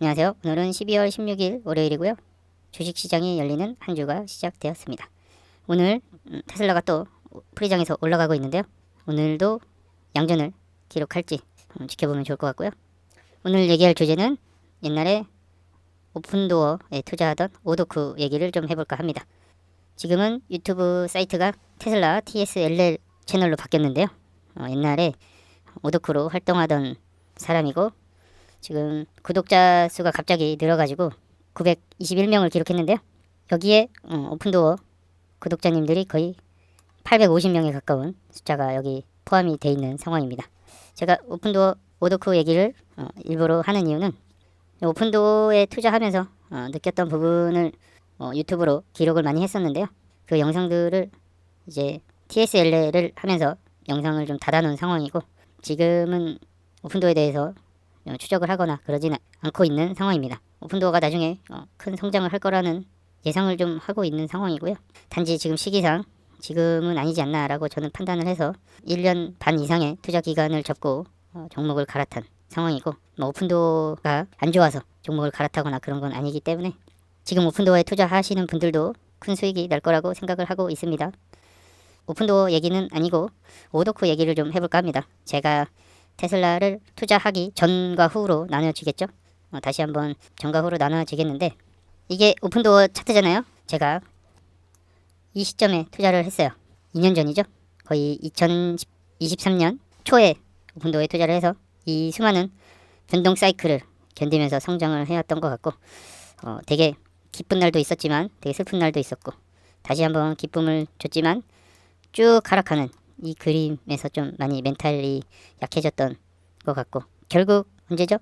안녕하세요. 오늘은 12월 16일 월요일이고요. 주식시장이 열리는 한 주가 시작되었습니다. 오늘 음, 테슬라가 또 프리장에서 올라가고 있는데요. 오늘도 양전을 기록할지 음, 지켜보면 좋을 것 같고요. 오늘 얘기할 주제는 옛날에 오픈도어에 투자하던 오도쿠 얘기를 좀 해볼까 합니다. 지금은 유튜브 사이트가 테슬라 TSLL 채널로 바뀌었는데요. 어, 옛날에 오도쿠로 활동하던 사람이고 지금 구독자 수가 갑자기 늘어가지고 921명을 기록했는데요. 여기에 어, 오픈도어 구독자님들이 거의 850명에 가까운 숫자가 여기 포함이 돼 있는 상황입니다. 제가 오픈도어 오도쿠 얘기를 어, 일부러 하는 이유는 오픈도어에 투자하면서 어, 느꼈던 부분을 어, 유튜브로 기록을 많이 했었는데요. 그 영상들을 이제 TSL를 하면서 영상을 좀 닫아놓은 상황이고 지금은 오픈도어에 대해서 어, 추적을 하거나 그러지는 않고 있는 상황입니다. 오픈도어가 나중에 어, 큰 성장을 할 거라는 예상을 좀 하고 있는 상황이고요. 단지 지금 시기상 지금은 아니지 않나라고 저는 판단을 해서 1년 반 이상의 투자 기간을 접고 어, 종목을 갈아탄 상황이고 뭐 오픈도어가 안 좋아서 종목을 갈아타거나 그런 건 아니기 때문에 지금 오픈도어에 투자하시는 분들도 큰 수익이 날 거라고 생각을 하고 있습니다. 오픈도어 얘기는 아니고 오도쿠 얘기를 좀 해볼까 합니다. 제가 테슬라를 투자하기 전과 후로 나눠지겠죠. 어, 다시 한번 전과 후로 나눠지겠는데 이게 오픈도어 차트잖아요. 제가 이 시점에 투자를 했어요. 2년 전이죠. 거의 2023년 초에 오픈도어에 투자를 해서 이 수많은 변동 사이클을 견디면서 성장을 해왔던 것 같고 어, 되게 기쁜 날도 있었지만 되게 슬픈 날도 있었고 다시 한번 기쁨을 줬지만 쭉 하락하는 이 그림에서 좀 많이 멘탈이 약해졌던 것 같고 결국 언제죠?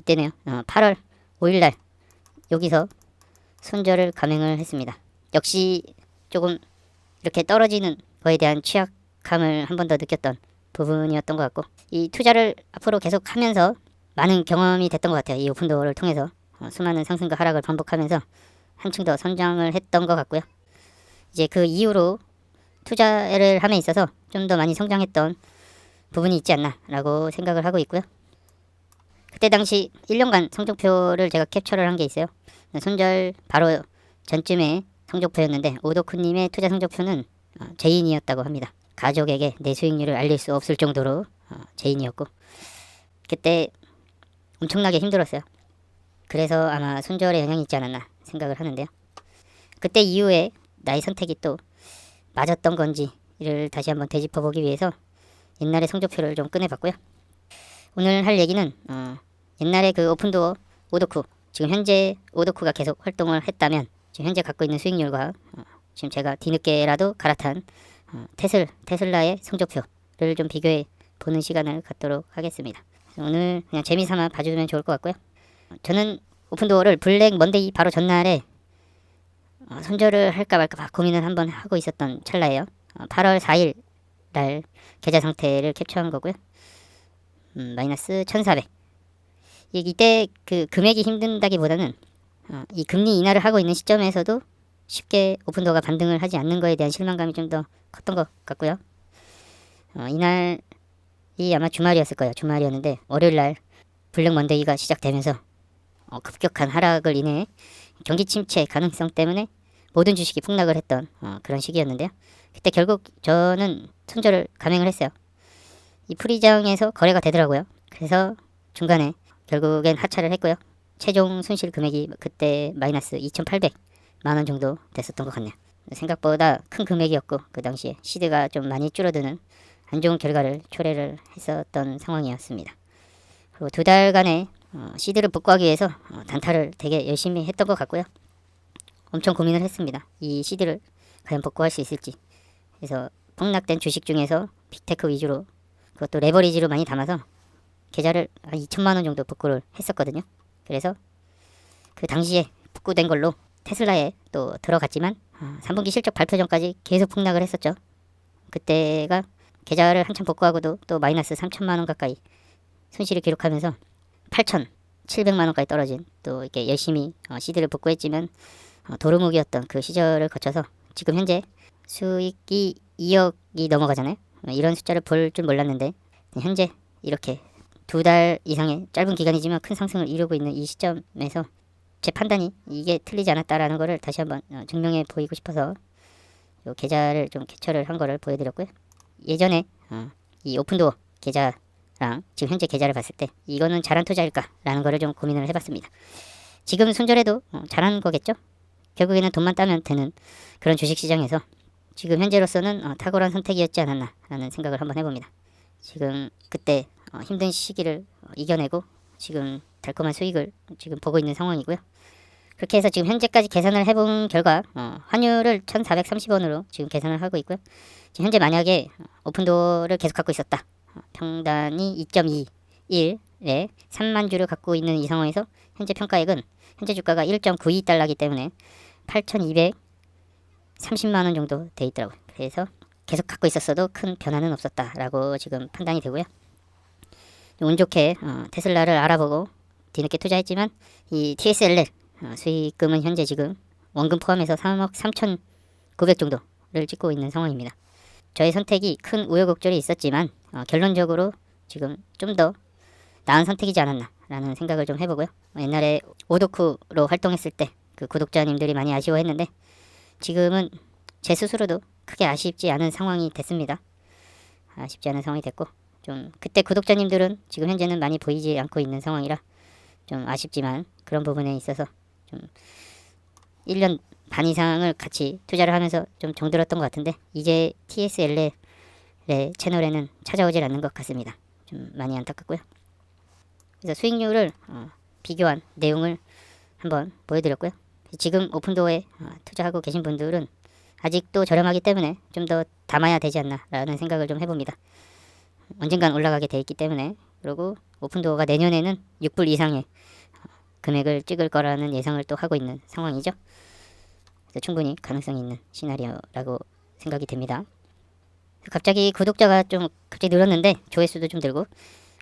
이때네요. 어, 8월 5일날 여기서 손절을 감행을 했습니다. 역시 조금 이렇게 떨어지는 거에 대한 취약함을 한 번 더 느꼈던 부분이었던 것 같고 이 투자를 앞으로 계속 하면서 많은 경험이 됐던 것 같아요. 이 오픈도어를 통해서 어, 수많은 상승과 하락을 반복하면서 한층 더 성장을 했던 것 같고요. 이제 그 이후로 투자를 함에 있어서 좀 더 많이 성장했던 부분이 있지 않나라고 생각을 하고 있고요. 그때 당시 1년간 성적표를 제가 캡처를 한 게 있어요. 손절 바로 전쯤에 성적표였는데 오도쿠님의 투자 성적표는 어, 제인이었다고 합니다. 가족에게 내 수익률을 알릴 수 없을 정도로 어, 제인이었고 그때 엄청나게 힘들었어요. 그래서 아마 손절에 영향이 있지 않았나 생각을 하는데요. 그때 이후에 나의 선택이 또 맞았던 건지를 다시 한번 되짚어 보기 위해서 옛날의 성적표를 좀 꺼내봤고요. 오늘 할 얘기는 어, 옛날에 그 오픈도어 오도쿠 지금 현재 오도쿠가 계속 활동을 했다면 지금 현재 갖고 있는 수익률과 어, 지금 제가 뒤늦게라도 갈아탄 어, 테슬 테슬라의 성적표를 좀 비교해 보는 시간을 갖도록 하겠습니다. 오늘 그냥 재미삼아 봐주면 좋을 것 같고요. 저는 오픈도어를 블랙 먼데이 바로 전날에 어, 손절을 할까 말까 막 고민을 한번 하고 있었던 찰나예요. 어, 8월 4일 날 계좌 상태를 캡처한 거고요. 음, 마이너스 1,400. 이- 이때 그 금액이 힘든다기보다는 어, 이 금리 인하를 하고 있는 시점에서도 쉽게 오픈도어가 반등을 하지 않는 거에 대한 실망감이 좀 더 컸던 것 같고요. 어, 이날이 아마 주말이었을 거예요. 주말이었는데 월요일 날 블랙 먼데이가 시작되면서 어, 급격한 하락을 인해 경기 침체 가능성 때문에 모든 주식이 폭락을 했던 어, 그런 시기였는데요. 그때 결국 저는 손절을 감행을 했어요. 이 프리장에서 거래가 되더라고요. 그래서 중간에 결국엔 하차를 했고요. 최종 손실 금액이 그때 마이너스 2,800 만 원 정도 됐었던 것 같네요. 생각보다 큰 금액이었고 그 당시에 시드가 좀 많이 줄어드는 안 좋은 결과를 초래를 했었던 상황이었습니다. 그리고 두 달간의 어, 시드를 복구하기 위해서 어, 단타를 되게 열심히 했던 것 같고요. 엄청 고민을 했습니다. 이 시드를 과연 복구할 수 있을지. 그래서 폭락된 주식 중에서 빅테크 위주로 그것도 레버리지로 많이 담아서 계좌를 한 2천만 원 정도 복구를 했었거든요. 그래서 그 당시에 복구된 걸로 테슬라에 또 들어갔지만 어, 3분기 실적 발표 전까지 계속 폭락을 했었죠. 그때가 계좌를 한참 복구하고도 또 마이너스 3천만 원 가까이 손실을 기록하면서 8,700만 원까지 떨어진 또 이렇게 열심히 어, 시드를 복구했지만 어, 도루묵이었던 그 시절을 거쳐서 지금 현재 수익이 2억이 넘어가잖아요. 어, 이런 숫자를 볼 줄 몰랐는데 현재 이렇게 두 달 이상의 짧은 기간이지만 큰 상승을 이루고 있는 이 시점에서 제 판단이 이게 틀리지 않았다라는 거를 다시 한번 어, 증명해 보이고 싶어서 요 계좌를 좀 개설을 한 거를 보여드렸고요. 예전에 어, 이 오픈도어 계좌랑 지금 현재 계좌를 봤을 때 이거는 잘한 투자일까라는 거를 좀 고민을 해봤습니다. 지금 손절해도 어, 잘한 거겠죠? 결국에는 돈만 따면 되는 그런 주식시장에서 지금 현재로서는 어, 탁월한 선택이었지 않았나라는 생각을 한번 해봅니다. 지금 그때 어, 힘든 시기를 어, 이겨내고 지금 달콤한 수익을 지금 보고 있는 상황이고요. 그렇게 해서 지금 현재까지 계산을 해본 결과 어, 환율을 1,430원으로 지금 계산을 하고 있고요. 지금 현재 만약에 오픈도어를 계속 갖고 있었다. 어, 평단이 2.21에 3만 주를 갖고 있는 이 상황에서 현재 평가액은 현재 주가가 1.92달러이기 때문에 8,230만 원 정도 돼 있더라고요. 그래서 계속 갖고 있었어도 큰 변화는 없었다라고 지금 판단이 되고요. 운 좋게 어, 테슬라를 알아보고 뒤늦게 투자했지만 이 TSLL 어, 수익금은 현재 지금 원금 포함해서 3억 3,900 정도를 찍고 있는 상황입니다. 저의 선택이 큰 우여곡절이 있었지만 어, 결론적으로 지금 좀 더 나은 선택이지 않았나라는 생각을 좀 해보고요. 어, 옛날에 오도쿠로 활동했을 때 그 구독자님들이 많이 아쉬워했는데 지금은 제 스스로도 크게 아쉽지 않은 상황이 됐습니다. 아쉽지 않은 상황이 됐고 좀 그때 구독자님들은 지금 현재는 많이 보이지 않고 있는 상황이라 좀 아쉽지만 그런 부분에 있어서 좀 1년 반 이상을 같이 투자를 하면서 좀 정들었던 것 같은데 이제 TSL의 채널에는 찾아오질 않는 것 같습니다. 좀 많이 안타깝고요. 그래서 수익률을 어, 비교한 내용을 한번 보여드렸고요. 지금 오픈도어에 어, 투자하고 계신 분들은 아직도 저렴하기 때문에 좀 더 담아야 되지 않나라는 생각을 좀 해봅니다. 언젠간 올라가게 돼 있기 때문에 그리고 오픈도어가 내년에는 6불 이상의 어, 금액을 찍을 거라는 예상을 또 하고 있는 상황이죠. 그래서 충분히 가능성이 있는 시나리오라고 생각이 됩니다. 갑자기 구독자가 좀 갑자기 늘었는데 조회수도 좀 늘고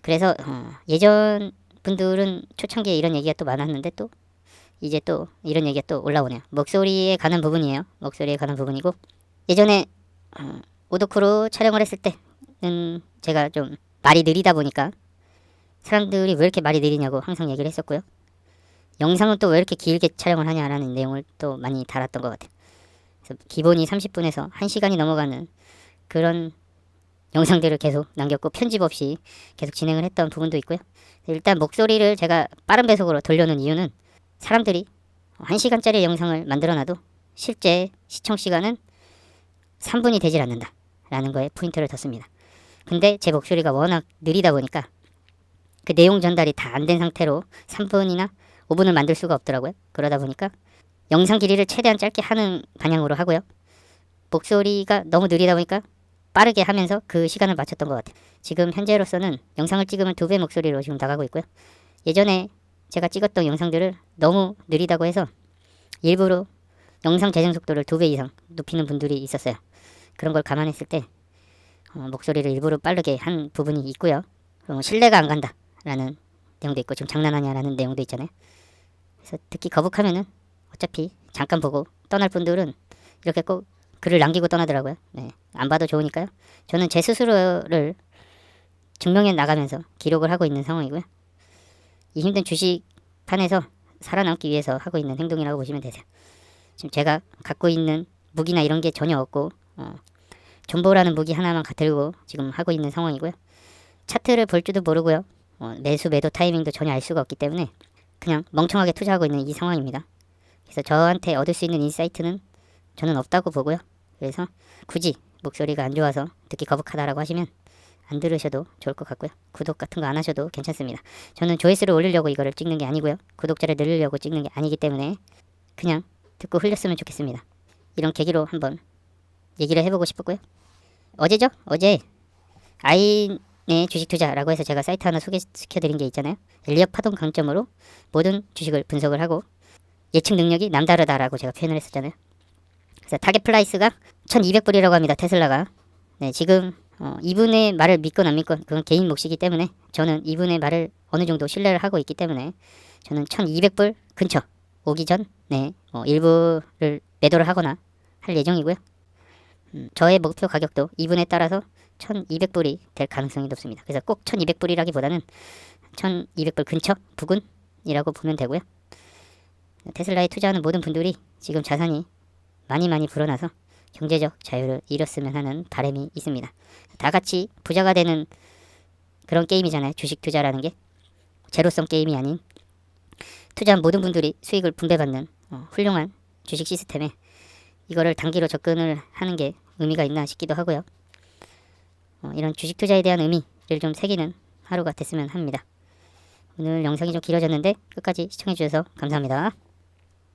그래서 어, 예전 분들은 초창기에 이런 얘기가 또 많았는데 또 이제 또 이런 얘기가 또 올라오네요. 목소리에 관한 부분이에요. 목소리에 관한 부분이고 예전에 어, 오도쿠로 촬영을 했을 때는 제가 좀 말이 느리다 보니까 사람들이 왜 이렇게 말이 느리냐고 항상 얘기를 했었고요. 영상은 또 왜 이렇게 길게 촬영을 하냐라는 내용을 또 많이 달았던 것 같아요. 그래서 기본이 30분에서 1시간이 넘어가는 그런 영상들을 계속 남겼고 편집 없이 계속 진행을 했던 부분도 있고요. 일단 목소리를 제가 빠른 배속으로 돌려놓은 이유는 사람들이 1시간짜리 영상을 만들어놔도 실제 시청 시간은 3분이 되질 않는다. 라는 거에 포인트를 뒀습니다. 근데 제 목소리가 워낙 느리다 보니까 그 내용 전달이 다 안 된 상태로 3분이나 5분을 만들 수가 없더라고요. 그러다 보니까 영상 길이를 최대한 짧게 하는 방향으로 하고요. 목소리가 너무 느리다 보니까 빠르게 하면서 그 시간을 맞췄던 것 같아요. 지금 현재로서는 영상을 찍으면 두 배 목소리로 지금 나가고 있고요. 예전에 제가 찍었던 영상들을 너무 느리다고 해서 일부러 영상 재생 속도를 두 배 이상 높이는 분들이 있었어요. 그런 걸 감안했을 때 어, 목소리를 일부러 빠르게 한 부분이 있고요. 어, 신뢰가 안 간다라는 내용도 있고 지금 장난하냐라는 내용도 있잖아요. 그래서 듣기 거북하면은 어차피 잠깐 보고 떠날 분들은 이렇게 꼭 글을 남기고 떠나더라고요. 네, 안 봐도 좋으니까요. 저는 제 스스로를 증명해 나가면서 기록을 하고 있는 상황이고요. 이 힘든 주식판에서 살아남기 위해서 하고 있는 행동이라고 보시면 되세요. 지금 제가 갖고 있는 무기나 이런 게 전혀 없고 어, 존버라는 무기 하나만 들고 지금 하고 있는 상황이고요. 차트를 볼 줄도 모르고요. 어, 매수 매도 타이밍도 전혀 알 수가 없기 때문에 그냥 멍청하게 투자하고 있는 이 상황입니다. 그래서 저한테 얻을 수 있는 인사이트는 저는 없다고 보고요. 그래서 굳이 목소리가 안 좋아서 듣기 거북하다라고 하시면 안 들으셔도 좋을 것 같고요. 구독 같은 거 안 하셔도 괜찮습니다. 저는 조회수를 올리려고 이거를 찍는 게 아니고요. 구독자를 늘리려고 찍는 게 아니기 때문에 그냥 듣고 흘렸으면 좋겠습니다. 이런 계기로 한번 얘기를 해보고 싶었고요. 어제죠? 어제 아인의 주식 투자라고 해서 제가 사이트 하나 소개시켜드린 게 있잖아요. 엘리엇 파동 강점으로 모든 주식을 분석을 하고 예측 능력이 남다르다라고 제가 표현을 했었잖아요. 그래서 타겟 플라이스가 1200불이라고 합니다. 테슬라가. 네, 지금 어, 이분의 말을 믿건 안 믿건 그건 개인 몫이기 때문에 저는 이분의 말을 어느 정도 신뢰를 하고 있기 때문에 저는 1200불 근처 오기 전에 어, 일부를 매도를 하거나 할 예정이고요. 음, 저의 목표 가격도 이분에 따라서 1200불이 될 가능성이 높습니다. 그래서 꼭 1200불이라기보다는 1200불 근처 부근이라고 보면 되고요. 테슬라에 투자하는 모든 분들이 지금 자산이 많이 많이 불어나서 경제적 자유를 이뤘으면 하는 바람이 있습니다. 다 같이 부자가 되는 그런 게임이잖아요. 주식 투자라는 게 제로성 게임이 아닌 투자한 모든 분들이 수익을 분배받는 어, 훌륭한 주식 시스템에 이거를 단기로 접근을 하는 게 의미가 있나 싶기도 하고요. 어, 이런 주식 투자에 대한 의미를 좀 새기는 하루가 됐으면 합니다. 오늘 영상이 좀 길어졌는데 끝까지 시청해 주셔서 감사합니다.